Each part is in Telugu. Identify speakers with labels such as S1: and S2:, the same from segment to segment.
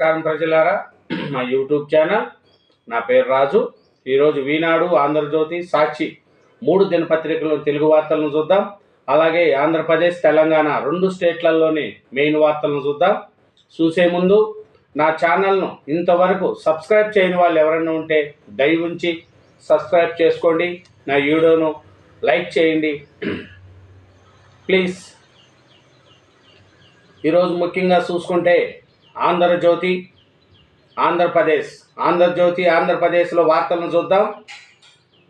S1: నమస్కారం ప్రజలారా. మా యూట్యూబ్ ఛానల్ నా పేరు రాజు. ఈరోజు ఈనాడు ఆంధ్రజ్యోతి సాక్షి మూడు దినపత్రికలు తెలుగు వార్తలను చూద్దాం. అలాగే ఆంధ్రప్రదేశ్ తెలంగాణ రెండు స్టేట్లలోని మెయిన్ వార్తలను చూద్దాం. చూసే ముందు నా ఛానల్ను ఇంతవరకు సబ్స్క్రైబ్ చేయని వాళ్ళు ఎవరైనా ఉంటే దయ ఉంచి సబ్స్క్రైబ్ చేసుకోండి. నా వీడియోను లైక్ చేయండి. ప్లీజ్. ఈరోజు ముఖ్యంగా చూసుకుంటే ఆంధ్రజ్యోతి ఆంధ్రప్రదేశ్. ఆంధ్రజ్యోతి ఆంధ్రప్రదేశ్లో వార్తలను చూద్దాం.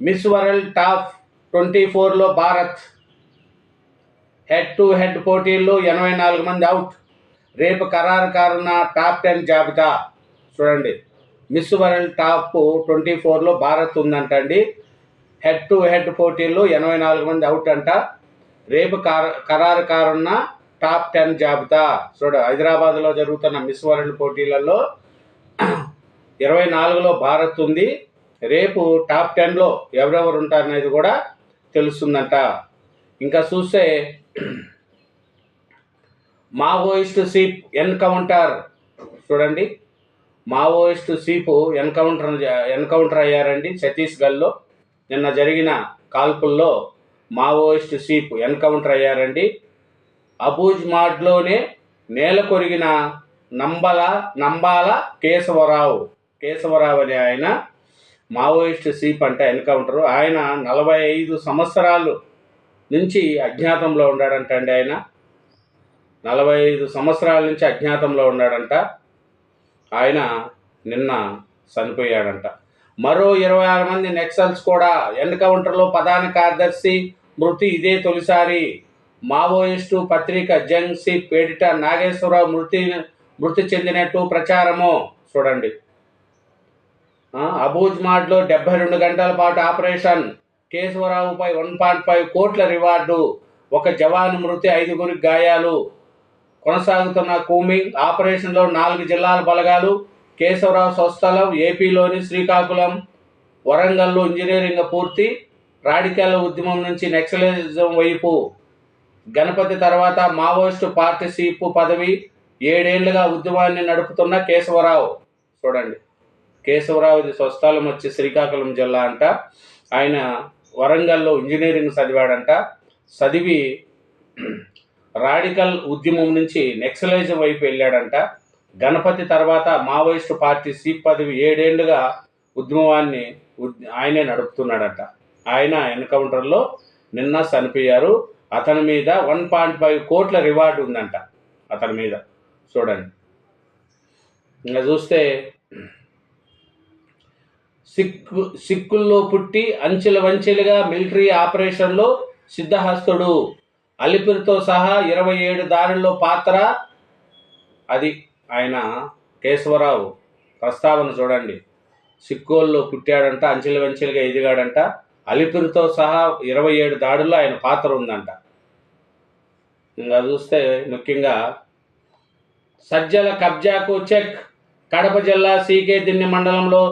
S1: మిస్ వరల్డ్ టాప్ ట్వంటీ ఫోర్లో భారత్ హెడ్ టు హెడ్ పోటీల్లో ఎనభై నాలుగు మంది అవుట్. రేపు ఖరారు కారున్న టాప్ టెన్ జాబితా. చూడండి. మిస్ వరల్డ్ టాప్ ట్వంటీ ఫోర్లో భారత్ ఉందంట అండి హెడ్ టు హెడ్ పోటీల్లో ఎనభై నాలుగు మంది అవుట్ అంట. రేపు ఖరా- ఖరారు కారున్న టాప్ టెన్ జాబితా. చూడ హైదరాబాద్లో జరుగుతున్న మిస్ వరల్డ్ పోటీలలో ఇరవై నాలుగులో భారత్ ఉంది. రేపు టాప్ టెన్లో ఎవరెవరు ఉంటారనేది కూడా తెలుస్తుందంట. ఇంకా చూస్తే మావోయిస్ట్ సీప్ ఎన్కౌంటర్. చూడండి మావోయిస్ట్ సీపు ఎన్కౌంటర్ ఎన్కౌంటర్ అయ్యారండి ఛత్తీస్గఢ్లో. నిన్న జరిగిన కాల్పుల్లో మావోయిస్ట్ సీప్ ఎన్కౌంటర్ అయ్యారండి. అబూజ్ మాడ్లోనే నేల కొరిగిన నంబల నంబాల కేశవరావు. కేశవరావు అనే ఆయన మావోయిస్ట్ సీప్ అంటే ఎన్కౌంటర్ ఆయన నలభై ఐదు సంవత్సరాలు నుంచి అజ్ఞాతంలో ఉన్నాడంట అండి ఆయన. నలభై ఐదు సంవత్సరాల నుంచి అజ్ఞాతంలో ఉన్నాడంట. ఆయన నిన్న చనిపోయాడంట. మరో ఇరవై ఆరు మంది నెక్సల్స్ కూడా ఎన్కౌంటర్లో ప్రధాన కార్యదర్శి మృతి ఇదే తొలిసారి. మావోయిస్టు పత్రిక జంగ్ సి పేడిట నాగేశ్వరరావు మృతి మృతి చెందినట్టు ప్రచారము. చూడండి. అబూజ్ మాడ్లో డెబ్బై రెండు గంటల పాటు ఆపరేషన్. కేశవరావుపై వన్ పాయింట్ ఫైవ్ కోట్ల రివార్డు. ఒక జవాను మృతి ఐదుగురి గాయాలు. కొనసాగుతున్న కూమింగ్ ఆపరేషన్లో నాలుగు జిల్లాల బలగాలు. కేశవరావు స్వస్థలం ఏపీలోని శ్రీకాకుళం వరంగల్లో ఇంజనీరింగ్ పూర్తి. రాడికల్ ఉద్యమం నుంచి నక్సలిజం వైపు గణపతి తర్వాత మావోయిస్టు పార్టీ సీపు పదవి ఏడేళ్ళుగా ఉద్యమాన్ని నడుపుతున్న కేశవరావు. చూడండి. కేశవరావు ఇది స్వస్థలం వచ్చి శ్రీకాకుళం జిల్లా అంట. ఆయన వరంగల్లో ఇంజనీరింగ్ చదివాడంట. చదివి రాడికల్ ఉద్యమం నుంచి నెక్సలైజం వైపు వెళ్ళాడంట. గణపతి తర్వాత మావోయిస్టు పార్టీ సీప్ పదవి ఏడేళ్ళుగా ఉద్యమాన్ని ఉద్- ఆయనే నడుపుతున్నాడంట. ఆయన ఎన్కౌంటర్లో నిన్న చనిపోయారు. అతని మీద వన్ పాయింట్ ఫైవ్ కోట్ల రివార్డు ఉందంట అతని మీద. చూడండి. ఇంకా చూస్తే సిక్కు సిక్కుల్లో పుట్టి అంచెల వంచెలుగా మిలిటరీ ఆపరేషన్లో సిద్ధహస్తుడు. అలిపిరితో సహా ఇరవై ఏడు దారుల్లో పాత్ర అది ఆయన కేశవరావు. ప్రస్తావన చూడండి. సిక్కోల్లో పుట్టాడంట అంచెల వంచెలుగా ఎదిగాడంట. అలిపిరితో సహా ఇరవై ఏడు దాడుల్లో ఆయన పాత్ర ఉందంట. ఇంకా చూస్తే ముఖ్యంగా సజ్జల కబ్జాకు చెక్. కడప జిల్లా సీకే దిన్ని మండలంలో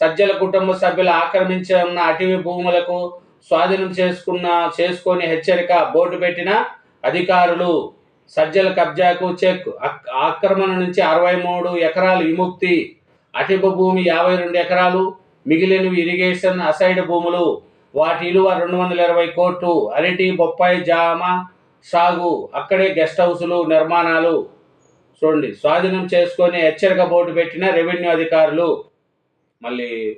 S1: సజ్జల కుటుంబ సభ్యులు ఆక్రమించి ఉన్న అటవీ భూములకు స్వాధీనం చేసుకున్న చేసుకొని హెచ్చరిక బోర్డు పెట్టిన అధికారులు సజ్జల కబ్జాకు చెక్. ఆక్రమణ నుంచి అరవై మూడు ఎకరాలు విముక్తి. అటవ భూమి యాభై రెండు ఎకరాలు. మిగిలినవి ఇరిగేషన్ అసైడ్ భూములు. వాటి విలువ రెండు వందల ఇరవై కోట్లు అరటి బొప్పాయి జామ సాగు అక్కడే గెస్ట్ హౌసులు నిర్మాణాలు. చూడండి స్వాధీనం చేసుకొని హెచ్చరిక బోర్డు పెట్టిన రెవెన్యూ అధికారులు. మళ్ళీ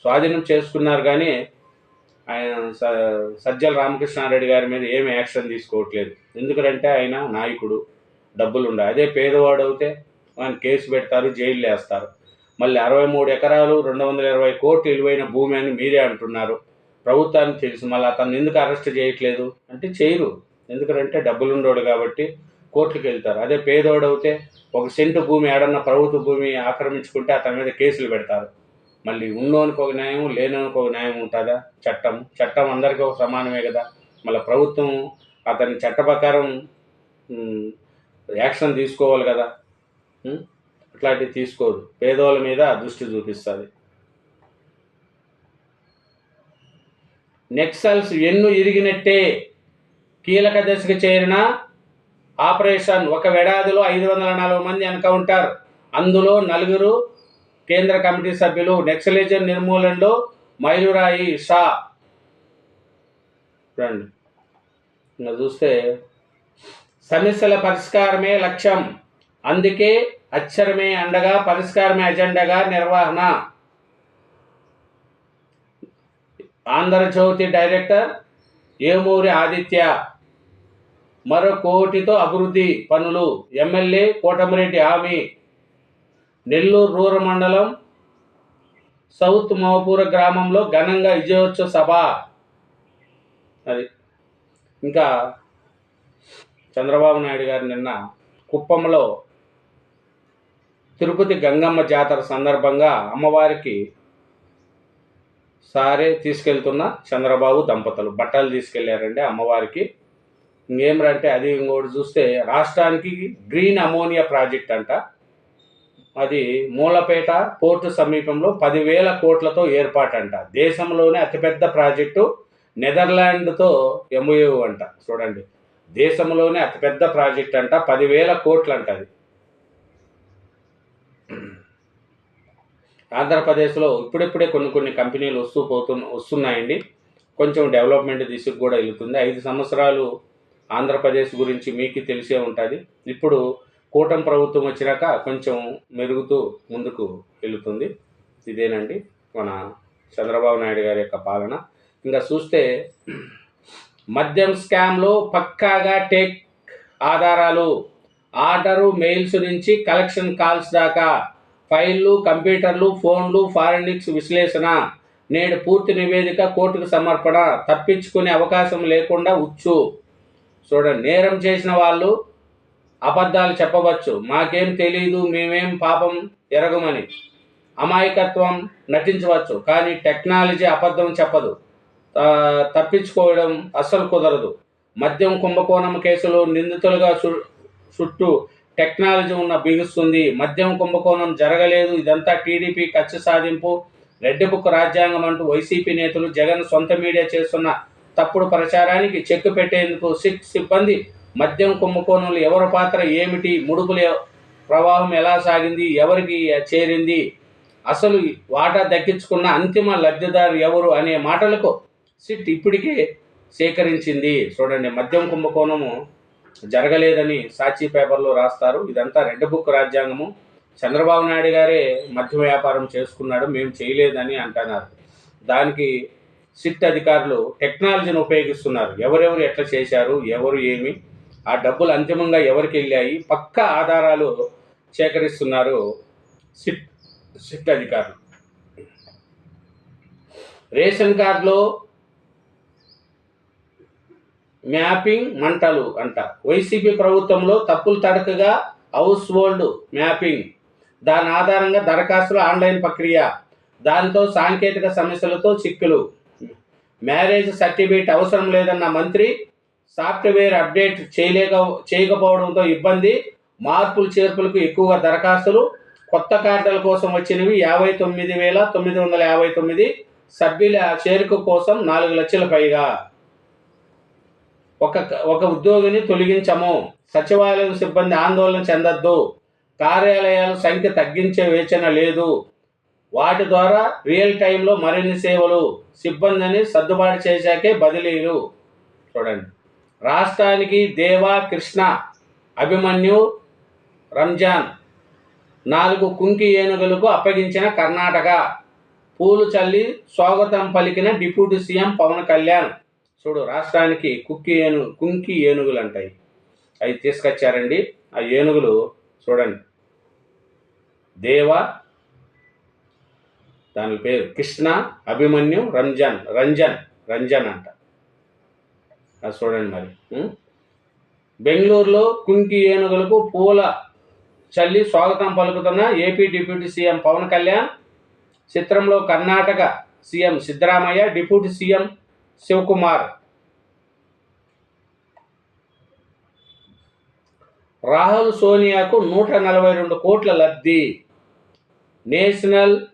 S1: స్వాధీనం చేసుకున్నారు కానీ ఆయన స- సజ్జల రామకృష్ణారెడ్డి గారి మీద ఏమి యాక్షన్ తీసుకోవట్లేదు. ఎందుకంటే ఆయన నాయకుడు డబ్బులు ఉండే అదే పేదవాడు అయితే ఆయన కేసు పెడతారు జైలు వేస్తారు. మళ్ళీ అరవై మూడు ఎకరాలు రెండు వందల ఇరవై కోట్లు విలువైన భూమి అని మీరే అంటున్నారు. ప్రభుత్వానికి తెలుసు మళ్ళీ అతను ఎందుకు అరెస్ట్ చేయట్లేదు? అంటే చేయరు. ఎందుకంటే డబ్బులు ఉండోడు కాబట్టి కోర్టుకు వెళ్తారు. అదే పేదోడవుతే ఒక సెంటు భూమి ఏడన్నా ప్రభుత్వ భూమి ఆక్రమించుకుంటే అతని మీద కేసులు పెడతారు. మళ్ళీ ఉన్నోనికి ఒక న్యాయం లేనోనికి ఒక న్యాయం ఉంటుందా? చట్టం. చట్టం అందరికీ ఒక సమానమే కదా. మళ్ళీ ప్రభుత్వం అతని చట్ట ప్రకారం యాక్షన్ తీసుకోవాలి కదా? అట్లాంటివి తీసుకోదు పేదోళ్ళ మీద దృష్టి చూపిస్తుంది. నెక్సల్స్ ఎన్ను ఇరిగినట్టే కీలక దశకు చేరిన ఆపరేషన్ ఒక ఏడాదిలో ఐదు వందల నలభై మంది ఎన్కౌంటర్. అందులో నలుగురు కేంద్ర కమిటీ సభ్యులు నెక్సలిజం నిర్మూలనలో మైలురాయి షా. రండి. ఇంకా చూస్తే సమస్యల పరిష్కారమే లక్ష్యం. అందుకే అక్షరమే అండగా పరిష్కారమే అజెండాగా నిర్వహణ. ఆంధ్రజ్యోతి డైరెక్టర్ ఏమూరి ఆదిత్య. మరో కోటితో అభివృద్ధి పనులు ఎమ్మెల్యే కోటమిరెడ్డి హామీ. నెల్లూరు రూరల్ మండలం సౌత్ మహపూర గ్రామంలో ఘనంగా విజయోత్సవ సభ. అది ఇంకా చంద్రబాబు నాయుడు గారు నిన్న కుప్పంలో తిరుపతి గంగమ్మ జాతర సందర్భంగా అమ్మవారికి సారే తీసుకెళ్తున్న చంద్రబాబు దంపతులు. బట్టలు తీసుకెళ్ళారండి అమ్మవారికి. ఇంకేమరంటే అది ఇంకోటి చూస్తే రాష్ట్రానికి గ్రీన్ అమోనియా ప్రాజెక్ట్ అంట. అది మూలపేట పోర్టు సమీపంలో పదివేల కోట్లతో ఏర్పాటంట. దేశంలోనే అతిపెద్ద ప్రాజెక్టు నెదర్లాండ్తో ఎంఓయూ అంట. చూడండి. దేశంలోనే అతిపెద్ద ప్రాజెక్ట్ అంట. పదివేల కోట్లు అంట అది ఆంధ్రప్రదేశ్లో ఇప్పుడిప్పుడే కొన్ని కొన్ని కంపెనీలు వస్తూ పోతు వస్తున్నాయండి. కొంచెం డెవలప్మెంట్ దిశకు కూడా వెళ్తుంది. ఐదు సంవత్సరాలు ఆంధ్రప్రదేశ్ గురించి మీకు తెలిసే ఉంటుంది. ఇప్పుడు కూటమి ప్రభుత్వం వచ్చినాక కొంచెం మెరుగుతూ ముందుకు వెళుతుంది. ఇదేనండి మన చంద్రబాబు నాయుడు గారి యొక్క పాలన. ఇంకా చూస్తే మద్యం స్కామ్లో పక్కాగా టేక్ ఆధారాలు ఆర్డరు మెయిల్స్ నుంచి కలెక్షన్ కాల్స్ దాకా ఫైళ్ళు కంప్యూటర్లు ఫోన్లు ఫారెనిక్స్ విశ్లేషణ. నేడు పూర్తి నివేదిక కోర్టుకు సమర్పణ. తప్పించుకునే అవకాశం లేకుండా ఉచ్చు. చూడండి నేరం చేసిన వాళ్ళు అబద్ధాలు చెప్పవచ్చు. మాకేం తెలియదు మేమేం పాపం ఎరగమని. అమాయకత్వం నటించవచ్చు కానీ టెక్నాలజీ అబద్ధం చెప్పదు. తప్పించుకోవడం అస్సలు కుదరదు. మద్యం కుంభకోణం కేసులో నిందితులుగా చుట్టూ టెక్నాలజీ ఉన్న బిగుస్తుంది. మద్యం కుంభకోణం జరగలేదు. ఇదంతా టీడీపీ కక్ష సాధింపు. రెడ్ బుక్ రాజ్యాంగం అంటూ వైసీపీ నేతలు జగన్ సొంత మీడియా చేస్తున్న తప్పుడు ప్రచారానికి చెక్ పెట్టేందుకు సిట్ సిబ్బంది మద్యం కుంభకోణంలో ఎవరి పాత్ర ఏమిటి? ముడుపుల ప్రవాహం ఎలా సాగింది? ఎవరికి చేరింది? అసలు వాటా దక్కించుకున్న అంతిమ లబ్ధిదారు ఎవరు అనే మాటలకు సిట్ ఇప్పటికే సేకరించింది. చూడండి మద్యం కుంభకోణము జరగలేదని సాక్షి పేపర్లో రాస్తారు. ఇదంతా రెడ్ బుక్ రాజ్యాంగము. చంద్రబాబు నాయుడు గారే మద్య వ్యాపారం చేసుకున్నాడు మేము చేయలేదని అంటున్నారు. దానికి సిట్ అధికారులు టెక్నాలజీని ఉపయోగిస్తున్నారు. ఎవరెవరు ఎట్లా చేశారు ఎవరు ఏమి ఆ డబ్బులు అంతిమంగా ఎవరికి వెళ్ళాయి పక్క ఆధారాలు సేకరిస్తున్నారు సిట్ సిట్ అధికారులు. రేషన్ కార్డులో మ్యాపింగ్ మంటలు అంట. వైసీపీ ప్రభుత్వంలో తప్పులు తడకగా హౌస్ హోల్డ్ మ్యాపింగ్. దాని ఆధారంగా దరఖాస్తుల ఆన్లైన్ ప్రక్రియ. దాంతో సాంకేతిక సమస్యలతో చిక్కులు. మ్యారేజ్ సర్టిఫికేట్ అవసరం లేదన్న మంత్రి సాఫ్ట్వేర్ అప్డేట్ చేయలేక చేయకపోవడంతో ఇబ్బంది. మార్పులు చేర్పులకు ఎక్కువగా దరఖాస్తులు. కొత్త కార్డుల కోసం వచ్చినవి యాభై తొమ్మిది వేల తొమ్మిది వందల యాభై తొమ్మిది. సభ్యుల చేరిక కోసం నాలుగు లక్షల పైగా. ఒక ఒక ఉద్యోగిని తొలగించము. సచివాలయం సిబ్బంది ఆందోళన చెందొద్దు. కార్యాలయాల సంఖ్య తగ్గించే వేచన లేదు. వాటి ద్వారా రియల్ టైంలో మరిన్ని సేవలు సిబ్బందిని సర్దుబాటు చేశాకే బదిలీలు. చూడండి. రాష్ట్రానికి దేవా కృష్ణ అభిమన్యు రంజాన్ నాలుగు కుంకి ఏనుగులకు అప్పగించిన కర్ణాటక. పూలు చల్లి స్వాగతం పలికిన డిప్యూటీ సీఎం పవన్ కళ్యాణ్. చూడు రాష్ట్రానికి కుక్కి ఏను కుంకి ఏనుగులు అంటాయి అవి తీసుకొచ్చారండి. ఆ ఏనుగులు చూడండి. దేవ దాని పేరు కృష్ణ అభిమన్యు రంజాన్ రంజన్ రంజన్ అంట. అది చూడండి మరి. బెంగళూరులో కుంకి ఏనుగులకు పూల చల్లి స్వాగతం పలుకుతున్న AP deputy CM Pawan Kalyan చిత్రంలో Karnataka CM Siddaramaiah deputy CM Shivakumar Rahul సోనియాకు నూట నలభై రెండు కోట్ల లబ్ధి. నేషనల్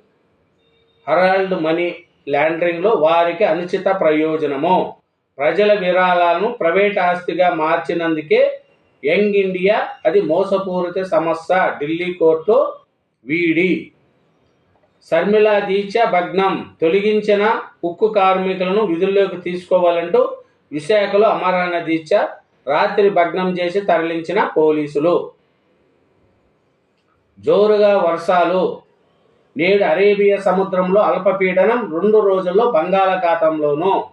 S1: హరాల్డ్ మనీ ల్యాండరింగ్లో వారికి అనుచిత ప్రయోజనము. ప్రజల విరాళాలను ప్రైవేట్ ఆస్తిగా మార్చినందుకే యంగ్ ఇండియా అది మోసపూరిత సమస్య. ఢిల్లీ కోర్టు వీడి. శర్మిలా దీక్ష భగ్నం తొలగించిన ఉక్కు కార్మికులను విధుల్లోకి తీసుకోవాలంటూ విశాఖలో అమరాణ దీక్ష రాత్రి భగ్నం చేసి తరలించిన పోలీసులు. జోరుగా వర్షాలు. నేడు అరేబియా సముద్రంలో అల్పపీడనం రెండు రోజుల్లో బంగాళాఖాతంలోనూ.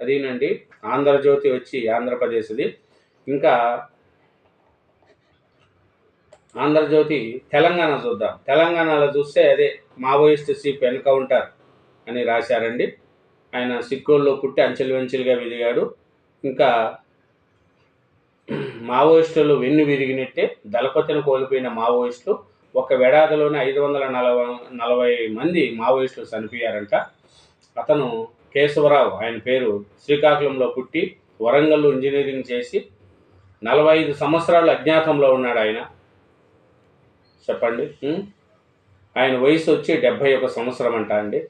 S1: అదేనండి ఆంధ్రజ్యోతి వచ్చి ఆంధ్రప్రదేశ్ది. ఇంకా ఆంధ్రజ్యోతి తెలంగాణ చూద్దాం. తెలంగాణలో చూస్తే అదే మావోయిస్ట్ సీప్ ఎన్కౌంటర్ అని రాశారండి. ఆయన సిక్కుల్లో పుట్టి అంచెలు వెంచెలుగా విరిగాడు. ఇంకా మావోయిస్టులు వెన్ను విరిగినట్టే దళపతిని కోల్పోయిన మావోయిస్టులు ఒక వేడాదిలోనే ఐదు వందల నలభై నలభై మంది మావోయిస్టులు చనిపోయారంట. అతను కేశవరావు ఆయన పేరు శ్రీకాకుళంలో పుట్టి వరంగల్లో ఇంజనీరింగ్ చేసి నలభై ఐదు సంవత్సరాలు అజ్ఞాతంలో ఉన్నాడు ఆయన. చెప్పండి? ఆయన వయసు వచ్చి డెబ్భై ఒక సంవత్సరం అంట అండి.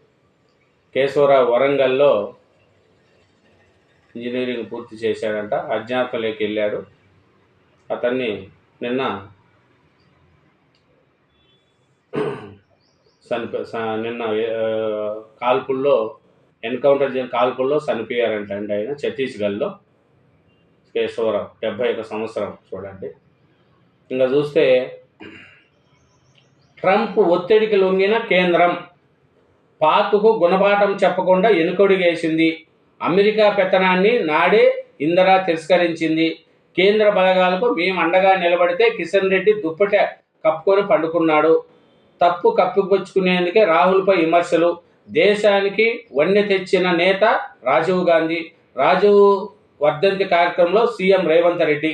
S1: కేశవరావు వరంగల్లో ఇంజనీరింగ్ పూర్తి చేశాడంట అజ్ఞాతంలోకి వెళ్ళాడు. అతన్ని నిన్న చనిపో స- నిన్న కాల్పుల్లో ఎన్కౌంటర్ చేసిన కాల్పుల్లో చనిపోయారంట అండి ఆయన ఛత్తీస్గఢ్లో. కేశవరావు డెబ్భై ఒక సంవత్సరం చూడండి. ఇంకా చూస్తే ట్రంప్ ఒత్తిడికి లొంగిన కేంద్రం. పాక్కు గుణపాఠం చెప్పకుండా ఎనుకొడిగేసింది. అమెరికా పెత్తనాన్ని నాడే ఇందిరా తిరస్కరించింది. కేంద్ర బలగాలకు మేము అండగా నిలబడితే కిషన్ రెడ్డి దుప్పట కప్పుకొని పండుకున్నాడు. తప్పు కప్పిపుచ్చుకునేందుకే రాహుల్పై విమర్శలు. దేశానికి వన్నె తెచ్చిన నేత రాజీవ్ గాంధీ రాజీవ్ వర్ధంతి కార్యక్రమంలో సీఎం రేవంత్ రెడ్డి.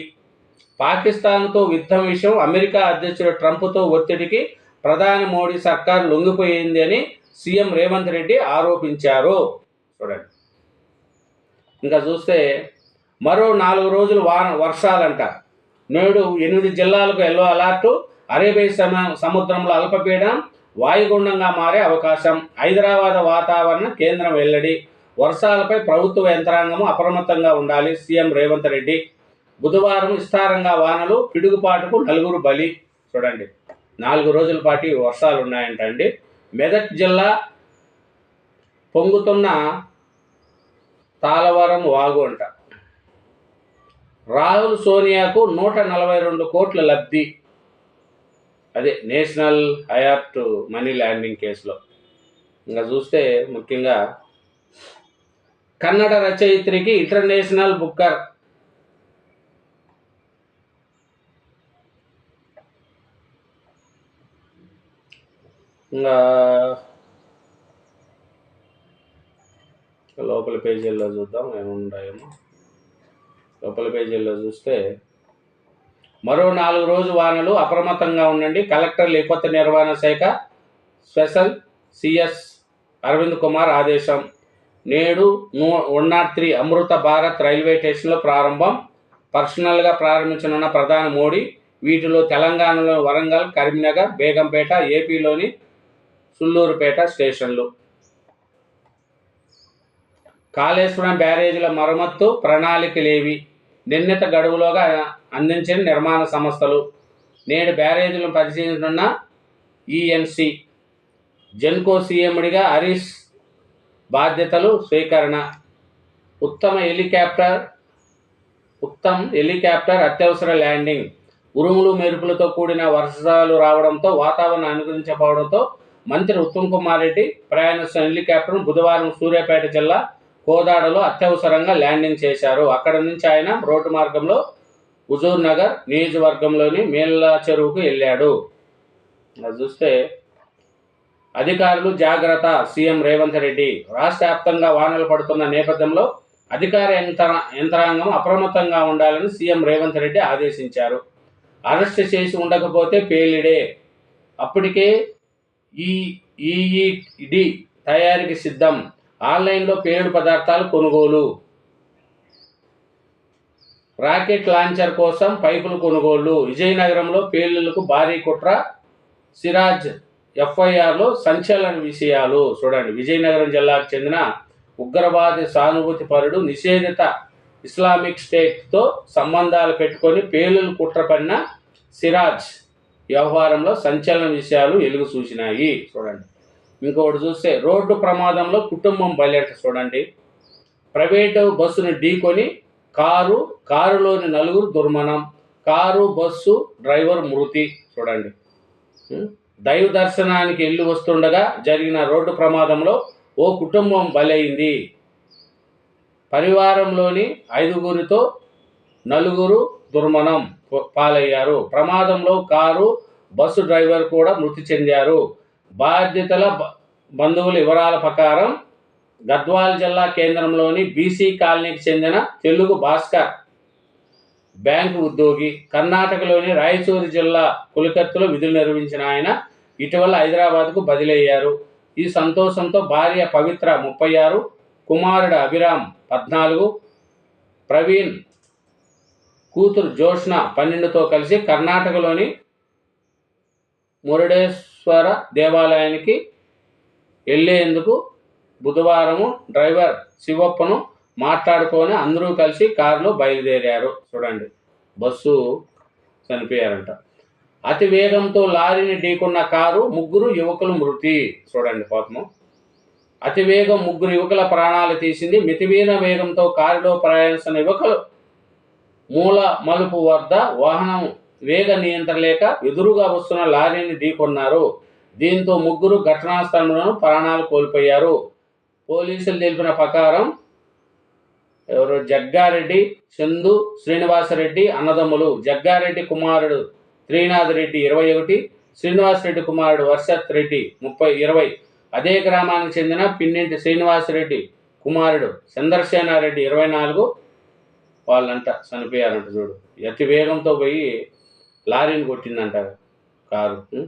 S1: పాకిస్తాన్తో యుద్ధం విషయం అమెరికా అధ్యక్షుడు ట్రంప్తో ఒత్తిడికి ప్రధాని మోడీ సర్కార్ లొంగిపోయింది అని సీఎం రేవంత్ రెడ్డి ఆరోపించారు. చూడండి. ఇంకా చూస్తే మరో నాలుగు రోజులు వాన వర్షాలంట. నేడు ఎనిమిది జిల్లాలకు ఎల్లో అలర్టు అరేబియా సమ సముద్రంలో అల్పపీడనం వాయుగుండంగా మారే అవకాశం హైదరాబాద్ వాతావరణ కేంద్రం వెల్లడి. వర్షాలపై ప్రభుత్వ యంత్రాంగం అప్రమత్తంగా ఉండాలి సీఎం రేవంత్ రెడ్డి. బుధవారం విస్తారంగా వానలు పిడుగుపాటుకు నలుగురు బలి. చూడండి. నాలుగు రోజుల పాటు వర్షాలు ఉన్నాయంటండి. మెదక్ జిల్లా పొంగుతున్న తాళవరం వాగు అంట. రాహుల్ సోనియాకు నూట నలభై రెండు కోట్ల లబ్ధి. అదే నేషనల్ హయాట్ మనీ ల్యాండింగ్ కేసులో. ఇంకా చూస్తే ముఖ్యంగా కన్నడ రచయిత్రికి ఇంటర్నేషనల్ బుక్కర్ లోపల పేజీల్లో చూద్దాం ఏముండేమో లోపల పేజీల్లో చూస్తే మరో నాలుగు రోజు వానలు అప్రమత్తంగా ఉండండి. కలెక్టర్ విపత్తు నిర్వహణ శాఖ స్పెషల్ సిఎస్ అరవింద్ కుమార్ ఆదేశం నేడు one nought three Amrit Bharat railway స్టేషన్లో ప్రారంభం. పర్సనల్గా ప్రారంభించనున్న ప్రధాని మోడీ వీటిలో తెలంగాణలో వరంగల్ కరీంనగర్ బేగంపేట ఏపీలోని సుల్లూరుపేట స్టేషన్లు. కాళేశ్వరం బ్యారేజీల మరమ్మత్తు ప్రణాళికలేవి. నిర్ణీత గడువులోగా అందించిన నిర్మాణ సంస్థలు. నేడు బ్యారేజీలను పరిశీలించనున్న ఈఎన్సి జెన్కో సీఎండిగా హరీష్ బాధ్యతలు స్వీకరణ. ఉత్తమ హెలికాప్టర్ ఉత్తమ్ హెలికాప్టర్ అత్యవసర ల్యాండింగ్. ఉరుములు మెరుపులతో కూడిన వర్షాలు రావడంతో వాతావరణం అనుకరించకపోవడంతో మంత్రి ఉత్తమ్ కుమార్ రెడ్డి ప్రయాణిస్తున్న హెలికాప్టర్ను బుధవారం సూర్యాపేట జిల్లా కోదాడలో అత్యవసరంగా ల్యాండింగ్ చేశారు. అక్కడ నుంచి ఆయన రోడ్డు మార్గంలో హుజూర్ నగర్ నియోజకవర్గంలోని మేళ్ళ చెరువుకు వెళ్ళాడు. అది చూస్తే అధికారులు జాగ్రత్త సీఎం రేవంత్ రెడ్డి. రాష్ట్ర వ్యాప్తంగా వానలు పడుతున్న నేపథ్యంలో అధికార యంత్ర యంత్రాంగం అప్రమత్తంగా ఉండాలని సీఎం రేవంత్ రెడ్డి ఆదేశించారు. అరెస్ట్ చేసి ఉండకపోతే పేలిడే. అప్పటికే ఈఈడి తయారీకి సిద్ధం. ఆన్లైన్లో పేలుడు పదార్థాలు కొనుగోలు. రాకెట్ లాంచర్ కోసం పైపులు కొనుగోలు. విజయనగరంలో పేలులకు భారీ కుట్ర. సిరాజ్ ఎఫ్ఐఆర్లో సంచలన విషయాలు. చూడండి విజయనగరం జిల్లాకు చెందిన ఉగ్రవాది సానుభూతి పరుడు నిషేధిత ఇస్లామిక్ స్టేట్తో సంబంధాలు పెట్టుకొని పేలులు కుట్ర పడిన సిరాజ్ వ్యవహారంలో సంచలన విషయాలు వెలుగు చూసినాయి. చూడండి. ఇంకొకటి చూస్తే రోడ్డు ప్రమాదంలో కుటుంబం బయట చూడండి. ప్రైవేటు బస్సును ఢీకొని కారు కారులోని నలుగురు దుర్మరణం కారు బస్సు డ్రైవర్ మృతి చూడండి? దైవ దర్శనానికి వెళ్ళి వస్తుండగా జరిగిన రోడ్డు ప్రమాదంలో ఓ కుటుంబం బలైంది. పరివారంలోని ఐదుగురితో నలుగురు దుర్మరణం ప- పాలయ్యారు. ప్రమాదంలో కారు బస్సు డ్రైవర్ కూడా మృతి చెందారు. బాధ్యతల బ- బంధువుల వివరాల ప్రకారం గద్వాల్ జిల్లా కేంద్రంలోని బీసీ కాలనీకి చెందిన తెలుగు భాస్కర్ బ్యాంకు ఉద్యోగి కర్ణాటకలోని రాయచూరు జిల్లా కులికత్తులో విధులు నిర్వహించిన ఆయన ఇటీవల హైదరాబాద్కు బదిలయ్యారు. ఈ సంతోషంతో భార్య పవిత్ర ముప్పై ఆరు కుమారుడు అభిరామ్ పద్నాలుగు ప్రవీణ్ కూతురు జోష్న పన్నెండుతో కలిసి కర్ణాటకలోని మురుడేశ్వర దేవాలయానికి వెళ్ళేందుకు బుధవారము డ్రైవర్ శివప్పను మాట్లాడుకొని అందరూ కలిసి కారులో బయలుదేరారు. చూడండి బస్సు చనిపోయారంట. అతి వేగంతో లారీని ఢీకున్న కారు ముగ్గురు యువకులు మృతి. చూడండి పాపము. అతి వేగం ముగ్గురు యువకుల ప్రాణాలు తీసింది. మితిమీన వేగంతో కారులో ప్రయాణిస్తున్న యువకులు మూల మలుపు వద్ద వాహనం వేగ నియంత్రణ లేక ఎదురుగా వస్తున్న లారీని ఢీకొన్నారు. దీంతో ముగ్గురు ఘటనా స్థలంలో ప్రాణాలు కోల్పోయారు. పోలీసులు తెలిపిన ప్రకారం ఎవరు? జగ్గారెడ్డి చందు శ్రీనివాసరెడ్డి అన్నదమ్ములు. జగ్గారెడ్డి కుమారుడు త్రీనాథ్ రెడ్డి ఇరవై ఒకటి శ్రీనివాసరెడ్డి కుమారుడు వర్షత్ రెడ్డి ముప్పై ఇరవై. అదే గ్రామానికి చెందిన పిన్నింటి శ్రీనివాసరెడ్డి కుమారుడు చంద్రసేనారెడ్డి ఇరవై నాలుగు. వాళ్ళంట చనిపోయారంట చూడు. అతి వేగంతో పోయి లారీని కొట్టిందంట కారు?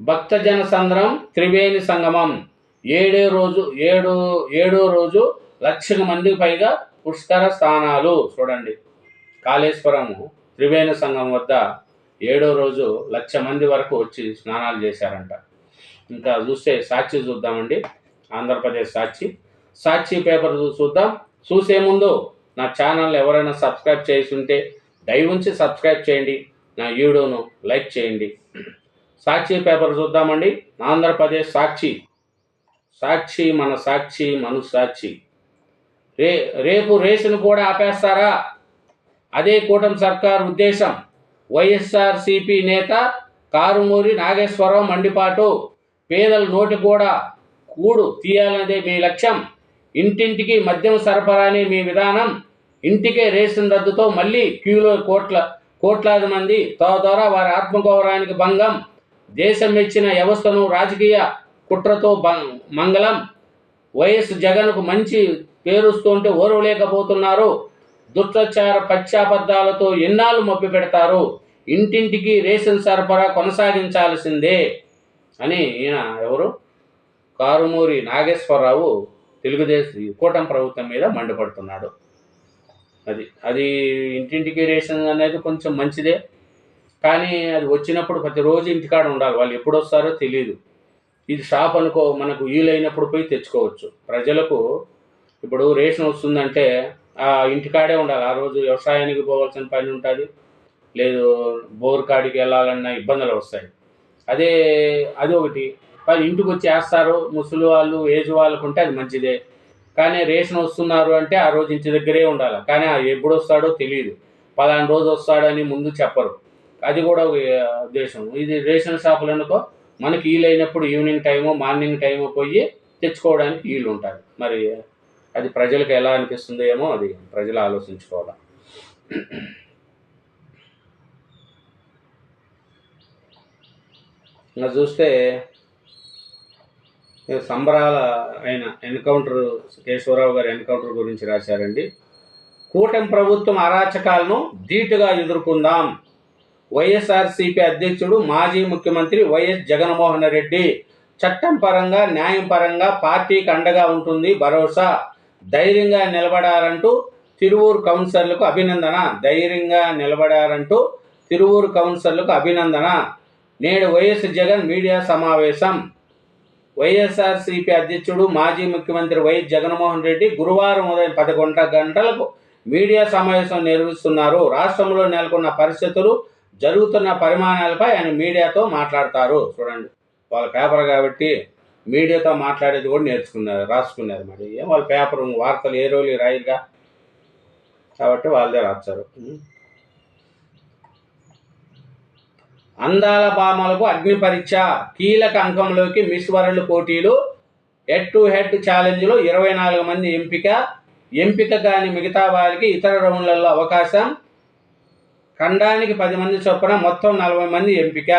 S1: భక్తజన సంద్రం త్రివేణి సంగమం. ఏడే రోజు ఏడు ఏడో రోజు లక్షల మందికి పైగా పుష్కర స్థానాలు చూడండి. కాళేశ్వరము త్రివేణి సంగమం వద్ద ఏడో రోజు లక్ష మంది వరకు వచ్చి స్నానాలు చేశారంట. ఇంకా చూస్తే సాక్షి చూద్దామండి. ఆంధ్రప్రదేశ్ సాక్షి. సాక్షి పేపర్ చూద్దాం. చూసే ముందు నా ఛానల్ ఎవరైనా సబ్స్క్రైబ్ చేసి ఉంటే దయవుంచి సబ్స్క్రైబ్ చేయండి. నా వీడియోను లైక్ చేయండి. సాక్షి పేపర్ చూద్దామండి. ఆంధ్రప్రదేశ్ సాక్షి. సాక్షి మన సాక్షి మను సాక్షి. రే రేపు రేసును కూడా ఆపేస్తారా? అదే కూటమి సర్కార్ ఉద్దేశం. వైఎస్ఆర్సిపి నేత కారుమూరి నాగేశ్వరరావు మండిపాటు. పేదల నోటి కూడా కూడు తీయాలనేదే మీ లక్ష్యం. ఇంటింటికి మద్యం సరఫరాని మీ విధానం. ఇంటికే రేషన్ రద్దుతో మళ్ళీ క్యూలో కోట్ల కోట్లాది మంది తద్వారా వారి ఆత్మగౌరవానికి భంగం. దేశం ఇచ్చిన వ్యవస్థను రాజకీయ కుట్రతో మంగళం. వైఎస్ జగన్కు మంచి పేరుస్తుంటే ఓర్వలేకపోతున్నారు. దుష్టచార పశ్చాబద్ధాలతో ఎన్నాళ్ళు మభ్య పెడతారు? ఇంటింటికి రేషన్ సరఫరా కొనసాగించాల్సిందే అని ఈయన ఎవరు? కారుమూరి నాగేశ్వరరావు తెలుగుదేశం కూటమి ప్రభుత్వం మీద మండిపడుతున్నాడు. అది అది ఇంటింటికి రేషన్ అనేది కొంచెం మంచిదే. కానీ అది వచ్చినప్పుడు ప్రతిరోజు ఇంటికాడ ఉండాలి. వాళ్ళు ఎప్పుడు వస్తారో తెలియదు ఇది షాప్ అనుకో మనకు వీలైనప్పుడు పోయి తెచ్చుకోవచ్చు. ప్రజలకు ఇప్పుడు రేషన్ వస్తుందంటే ఆ ఇంటికాడే ఉండాలి. ఆ రోజు వ్యవసాయానికి పోవాల్సిన పని ఉంటుంది. లేదు బోర్ కాడికి వెళ్ళాలన్న ఇబ్బందులు వస్తాయి. అదే అది ఒకటి. వాళ్ళు ఇంటికి వచ్చి వేస్తారు. ముసలి వాళ్ళు ఏజ్ వాళ్ళకు ఉంటే అది మంచిదే. కానీ రేషన్ వస్తున్నారు అంటే ఆ రోజు ఇంటి దగ్గరే ఉండాలి. కానీ ఎప్పుడు వస్తాడో తెలియదు పలానా రోజు వస్తాడని ముందు చెప్పరు. అది కూడా ఒక ఉద్దేశం. ఇది రేషన్ షాపులు అనుకో మనకి వీలైనప్పుడు ఈవినింగ్ టైము మార్నింగ్ టైము పోయి తెచ్చుకోవడానికి వీలు ఉంటుంది మరి అది ప్రజలకు ఎలా అనిపిస్తుందో ఏమో అది ప్రజలు ఆలోచించుకోవాలి. ఇంకా చూస్తే సంబరాల ఆయన ఎన్కౌంటర్ కేశవరావు గారి ఎన్కౌంటర్ గురించి రాశారండి. కూటమి ప్రభుత్వం అరాచకాలను ధీటుగా ఎదుర్కొందాం. వైఎస్ఆర్సీపీ అధ్యక్షుడు మాజీ ముఖ్యమంత్రి వైఎస్ జగన్మోహన్ రెడ్డి చట్టం పరంగా న్యాయం పరంగా పార్టీకి అండగా ఉంటుంది. భరోసా ధైర్యంగా నిలబడారంటూ తిరువూరు కౌన్సిలర్లకు అభినందన. ధైర్యంగా నిలబడారంటూ తిరువూరు కౌన్సిలర్లకు అభినందన. నేడు వైఎస్ జగన్ మీడియా సమావేశం. వైఎస్ఆర్సీపీ అధ్యక్షుడు మాజీ ముఖ్యమంత్రి వైఎస్ జగన్మోహన్ రెడ్డి గురువారం ఉదయం పదకొండు గంటలకు మీడియా సమావేశం నిర్వహిస్తున్నారు. రాష్ట్రంలో నెలకొన్న పరిస్థితులు జరుగుతున్న పరిమాణాలపై ఆయన మీడియాతో మాట్లాడతారు. చూడండి వాళ్ళ పేపర్ కాబట్టి మీడియాతో మాట్లాడేది కూడా నేర్చుకున్నారు రాసుకున్నారు మరి. ఏం వాళ్ళ పేపర్ వార్తలు ఏ రోజు రాయిగా? కాబట్టి వాళ్ళదే రాస్తారు. అందాల భామలకు అగ్ని పరీక్ష కీలక అంకంలోకి మిస్ వరల్డ్ పోటీలు హెడ్ టు హెడ్ ఛాలెంజ్లో ఇరవై నాలుగు మంది ఎంపిక ఎంపిక కాని మిగతా వారికి ఇతర రౌండ్లలో అవకాశం. ఖండానికి పది మంది చొప్పున మొత్తం నలభై మంది ఎంపిక.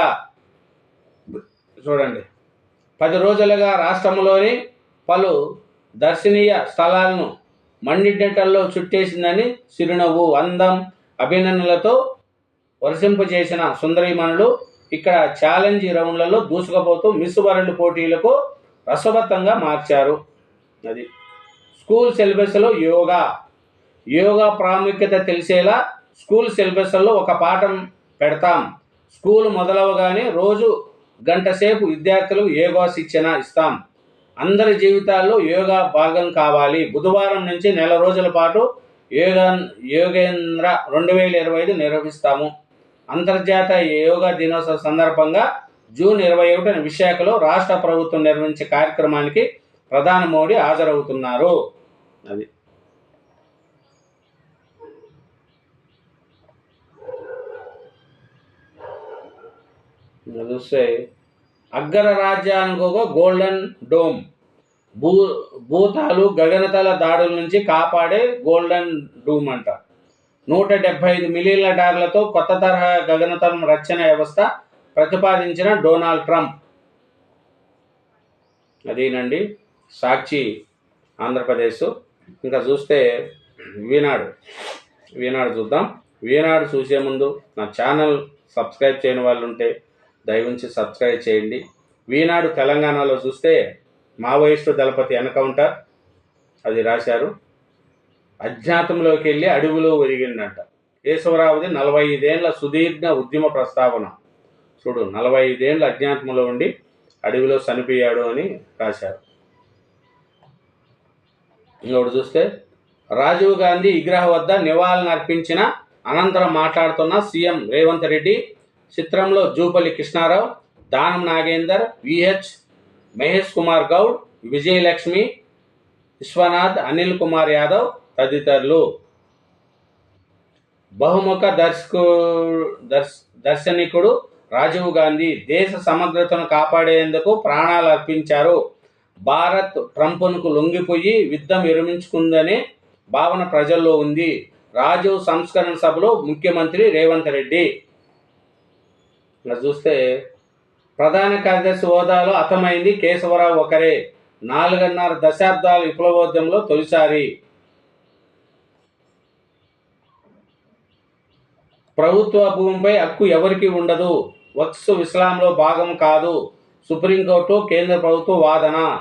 S1: చూడండి. పది రోజులుగా రాష్ట్రంలోని పలు దర్శనీయ స్థలాలను మండిడ్డటల్లో చుట్టేసిందని చిరునవ్వు అందం అభినందనలతో వర్షింపజేసిన సుందరీమణులు ఇక్కడ ఛాలెంజ్ రౌండ్లలో దూసుకుపోతూ మిస్ వరల్డ్ పోటీలకు రసవత్తంగా మార్చారు. అది స్కూల్ సిలబస్లో యోగా. యోగా ప్రాముఖ్యత తెలిసేలా స్కూల్ సిలబస్లో ఒక పాఠం పెడతాం. స్కూల్ మొదలవగానే రోజు గంట సేపు విద్యార్థులకు యోగా శిక్షణ ఇస్తాం. అందరి జీవితాల్లో యోగా భాగం కావాలి. బుధవారం నుంచి నెల రోజుల పాటు యోగా యోగేంద్ర రెండు వేల ఇరవై ఐదు నిర్వహిస్తాము. అంతర్జాతీయ యోగా దినోత్సవ సందర్భంగా జూన్ ఇరవై ఒకటిన విశాఖలో రాష్ట్ర ప్రభుత్వం నిర్వహించే కార్యక్రమానికి ప్రధాని మోడీ హాజరవుతున్నారు. అది. చూస్తే అగ్ర రాజ్యానికి ఒక గోల్డెన్ డోమ్. భూ భూతాలు గగనతల దాడుల నుంచి కాపాడే గోల్డెన్ డూమ్ అంట. నూట డెబ్బై ఐదు మిలియన్ల డాలర్లతో కొత్త తరహా గగనతలం రక్షణ వ్యవస్థ ప్రతిపాదించిన డొనాల్డ్ ట్రంప్. అదేనండి. సాక్షి ఆంధ్రప్రదేశ్. ఇంకా చూస్తే వీనాడు. వీనాడు చూద్దాం. వీనాడు చూసే ముందు నా ఛానల్ సబ్స్క్రైబ్ చేయని వాళ్ళు ఉంటే దయవుంచి సబ్స్క్రైబ్ చేయండి. వీనాడు తెలంగాణలో చూస్తే మావోయిస్టు దళపతి ఎన్కౌంటర్ అది రాశారు. అజ్ఞాతంలోకి వెళ్ళి అడవిలో ఒరిగిందంట. కేశవరావుది నలభై ఐదేళ్ళ సుదీర్ఘ ఉద్యమ ప్రస్తావన. చూడు నలభై ఐదేళ్ళు అజ్ఞాతంలో ఉండి అడవిలో చనిపోయాడు అని రాశారు. ఇంకొకటి చూస్తే రాజీవ్ గాంధీ విగ్రహ వద్ద నివాళులు అర్పించిన అనంతరం మాట్లాడుతున్న సీఎం రేవంత్ రెడ్డి చిత్రంలో జూపల్లి కృష్ణారావు దానం నాగేందర్ విహెచ్ మహేష్ కుమార్ గౌడ్ విజయలక్ష్మి విశ్వనాథ్ అనిల్ కుమార్ యాదవ్ తదితరులు బహుముఖ దర్శకు దర్శ దర్శనికుడు రాజీవ్ గాంధీ దేశ సమగ్రతను కాపాడేందుకు ప్రాణాలు అర్పించారు. భారత్ ట్రంప్ను లొంగిపోయి యుద్ధం విరమించుకుందనే భావన ప్రజల్లో ఉంది. రాజీవ్ సంస్కరణ సభలో ముఖ్యమంత్రి రేవంత్ రెడ్డి. ఇలా చూస్తే ప్రధాన కార్యదర్శి హోదాలో అతమైంది కేశవరావు ఒకరే. నాలుగున్నర దశాబ్దాల విప్లవోద్యమంలో తొలిసారి ప్రభుత్వ భూమిపై హక్కు ఎవరికి ఉండదు. వక్స్ ఇస్లాంలో భాగం కాదు. సుప్రీంకోర్టు కేంద్ర ప్రభుత్వ వాదన.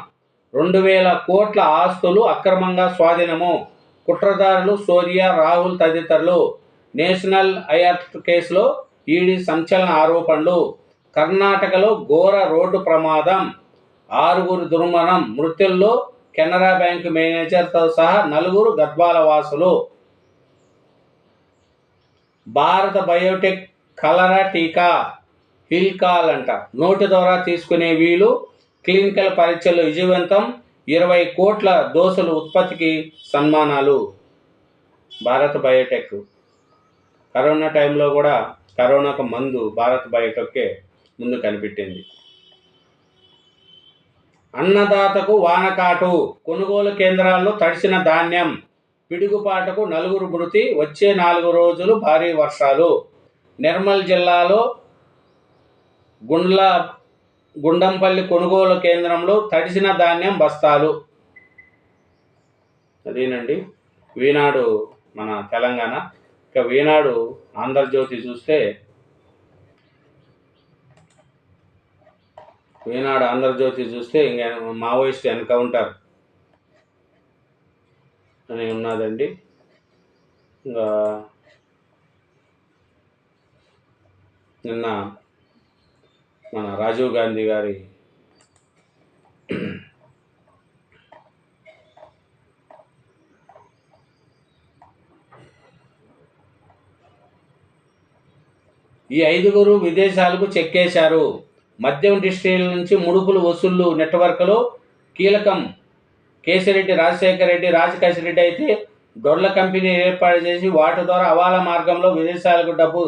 S1: రెండు వేల కోట్ల ఆస్తులు అక్రమంగా స్వాధీనము. కుట్రదారులు సోరియా రాహుల్ తదితరులు. నేషనల్ అయర్త్ కేసులో ఈడీ సంచలన ఆరోపణలు. కర్ణాటకలో ఘోర రోడ్డు ప్రమాదం. ఆరుగురు దుర్మరణం. మృతుల్లో కెనరా బ్యాంకు మేనేజర్తో సహా నలుగురు గర్భాల వాసులు. భారత బయోటెక్ కలరా టీకా హిల్కాల్ అంట నోటి ద్వారా తీసుకునే వీలు క్లినికల్ పరీక్షలు విజయవంతం ఇరవై కోట్ల డోసులు ఉత్పత్తికి సన్మానాలు. భారత్ బయోటెక్. కరోనా టైంలో కూడా కరోనాకు మందు భారత్ బయోటెక్కే ముందు కనిపెట్టింది. అన్నదాతకు వానకాటు కొనుగోలు కేంద్రాల్లో తడిసిన ధాన్యం. పిడుగుపాటకు నలుగురు మృతి వచ్చే నాలుగు రోజులు భారీ వర్షాలు. నిర్మల్ జిల్లాలో గుండ్ల గుండంపల్లి కొనుగోలు కేంద్రంలో తడిసిన ధాన్యం బస్తాలు. అదేనండి. వీనాడు మన తెలంగాణ. ఇక వీనాడు ఆంధ్రజ్యోతి చూస్తే ఈనాడు ఆంధ్రజ్యోతి చూస్తే ఇంకా మావోయిస్ట్ ఎన్కౌంటర్. అని ఉన్నదండి. ఇంకా నిన్న మన రాజీవ్ గాంధీ గారి ఈ ఐదుగురు విదేశాలకు చెక్కేశారు. మద్యం డిస్టిల్ నుంచి ముడుపులు వసూళ్ళు నెట్వర్క్లో కీలకం. కేసిరెడ్డి రాజశేఖర రెడ్డి రాజకేశ్వర రెడ్డి అయితే డొర్ల కంపెనీ ఏర్పాటు చేసి వాటి ద్వారా అవాల మార్గంలో విదేశాలకు డబ్బు